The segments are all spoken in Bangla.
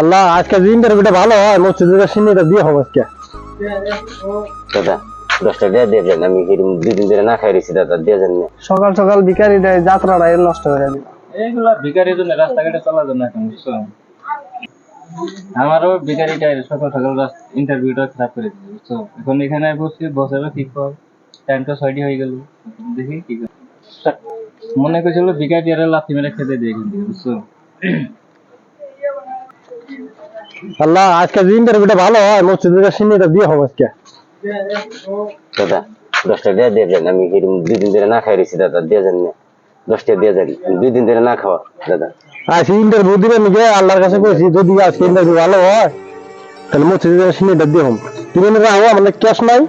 আল্লাহ আজকে ইন্টারভিউটা ভালো হয় মসজিদের সিনিটা দিয়ে হবে আজকে। দাদা দশটা দিয়ে দিয়ে দেন আমি এরকম দুই ধরে না খাই রয়েছি দাদা দিয়ে দেন না। সকাল সকাল বিকারি দেয় যাত্রাটা এর নষ্ট হয়ে যাবে এইগুলা ভিকারির জন্য রাস্তাঘাটে চলার জন্য এখন বুঝছ? আমারও ভিকারিটা সকাল সকাল ইন্টারভিউটা খারাপ করে দিল বুঝছ? এখন এখানে বসছি বসারও ঠিক কর টাইমটা ছয়টি হয়ে গেল দেখি কি করে। মনে করছিল ভিকারি আর লাথি মেরে খেতে দিয়ে থেকে বুঝছ? আল্লাহ আজকে ইন্টারভিউটা ভালো হয় মসজিদের সিনিটা দিয়ে হবে আজকে। দাদা দশটা দিয়ে দিয়ে দেন আমি দুই দিন ধরে না খাই রয়েছি দাদা দিয়ে দেন না। দশটা দিয়ে দেন দুই দিন ধরে না খাওয়া দাদা। আজকে ইন্টারভিউ দিবেন নাকি? আল্লাহর কাছে কইছি যদি আজকে ইন্টারভিউ ভালো হয় তাহলে মসজিদের সিনিটা দিয়ে হবে তুমি না রাখো আমার ক্যাশ নাই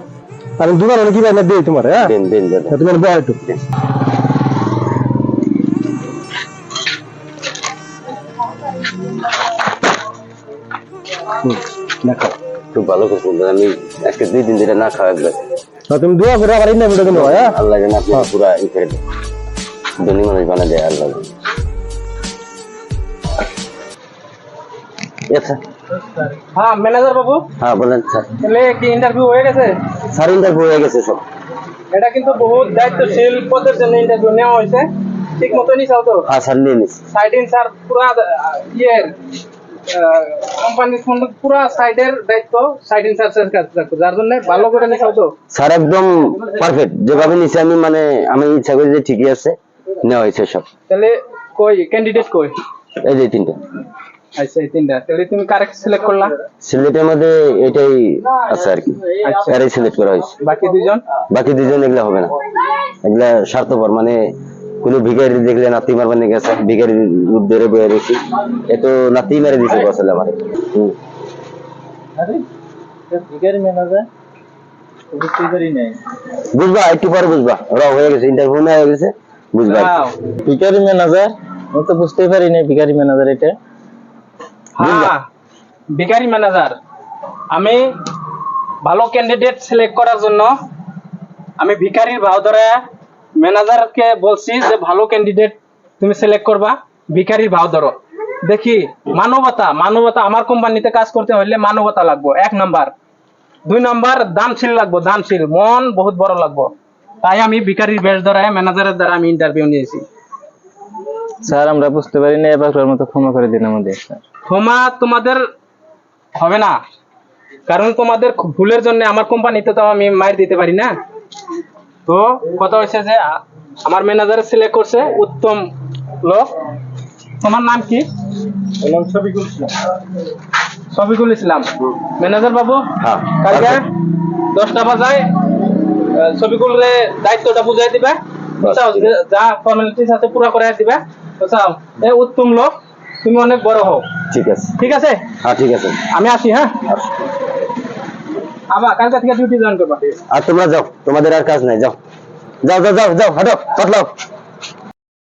আমি দোকানে কি বাইনা দিই তোমার হ্যাঁ? দিন দিন দাদা। তুমি বয় একটু দেখো খুব ভালো করছেন দাদা আমি আজকে দুই দিন ধরে না খাওয়া একবার। তুমি দোয়া করে আবার ইন্টারভিউটা দিন হ্যাঁ আল্লাহ যেন আপনি পুরা ই করে দেন। ধনী মানুষ বানা দেয় আল্লাহ। হ্যাঁ ম্যানেজার বাবু? হ্যাঁ বলেন স্যার তাহলে কি ইন্টারভিউ হয়ে গেছে? স্যার ইন্টারভিউ হয়ে গেছে সব। এটা কিন্তু বহুত দায়িত্বশীল পদের জন্য ইন্টারভিউ নেওয়া হয়েছে। ঠিক মতো নিছাও তো? হ্যাঁ স্যার নিয়ে নিচ্ছি সাইডিন স্যার পুরা ইয়ের। কোম্পানির পুরা সাইডের দায়িত্ব স্যার কাছে থাকতো যার জন্য ভালো করে তো স্যার একদম পারফেক্ট যেভাবে নিছি আমি মানে আমি ইচ্ছা করি যে ঠিকই আছে নেওয়া হয়েছে সব। তাহলে কই ক্যান্ডিডেট কই? এই যে তিনটা। আচ্ছা এই তিনটা। তাহলে তুমি কারেক্ট সিলেক্ট করলা? সিলেটের মধ্যে এটাই আছে আর কি। আচ্ছা। এরাই সিলেক্ট করা হয়েছে। বাকি দুইজন? বাকি দুজন এগুলা হবে না। এগুলা স্বার্থপর মানে কোনো ভিখারি দেখলে নাতি মারবার নিয়ে গেছে ভিখারি ধরে বয়ে রেখেছি এ তো নাতি মেরে দিছে বসলে আমার। ভিখারি বুঝবা একটু পরে বুঝবা। ওরা হয়ে গেছে ইন্টারভিউ না হয়ে গেছে বুঝবা ভিকারি ম্যানেজার আমি তো বুঝতেই পারি না ভিকারি ম্যানেজার এটা হ্যাঁ ভিখারি ম্যানেজার আমি ভালো ক্যান্ডিডেট সিলেক্ট করার জন্য আমি ভিখারির ভাও ধরে ম্যানেজারকে বলছি যে ভালো ক্যান্ডিডেট তুমি সিলেক্ট করবা ভিখারির ভাও ধরো। দেখি মানবতা মানবতা আমার কোম্পানিতে কাজ করতে হলে মানবতা লাগবো এক নাম্বার। দুই নাম্বার দানশীল লাগবো দানশীল মন বহুত বড় লাগবো। তাই আমি ভিখারির বেশ ধরে ম্যানেজারের দ্বারা আমি ইন্টারভিউ নিয়েছি। স্যার আমরা বুঝতে পারি না এবার মতো ক্ষমা করে দিন আমাদের স্যার। ক্ষমা তোমাদের হবে না। কারণ তোমাদের ভুলের জন্য আমার কোম্পানিতে তো আমি মার দিতে পারি না। তো কথা হয়েছে যে আমার ম্যানেজার সিলেক্ট করছে উত্তম লোক। তোমার নাম কি? শফিকুল ইসলাম। ম্যানেজার বাবু? হ্যাঁ। কালকে দশটা বাজায় শফিকুল রে দায়িত্বটা বুঝাই দিবে। যা ফর্মালিটিস আছে পুরা করে দিবে। বুঝছাও? এ উত্তম লোক তুমি অনেক বড় হও। ঠিক আছে। ঠিক আছে? হ্যাঁ ঠিক আছে। আমি আসি হ্যাঁ? আবার কালকে থেকে ডিউটি জয়েন করবা। আর তোমরা যাও, তোমাদের আর কাজ নাই যাও যাও যাও যাও, হাঁটো, পাতলাও।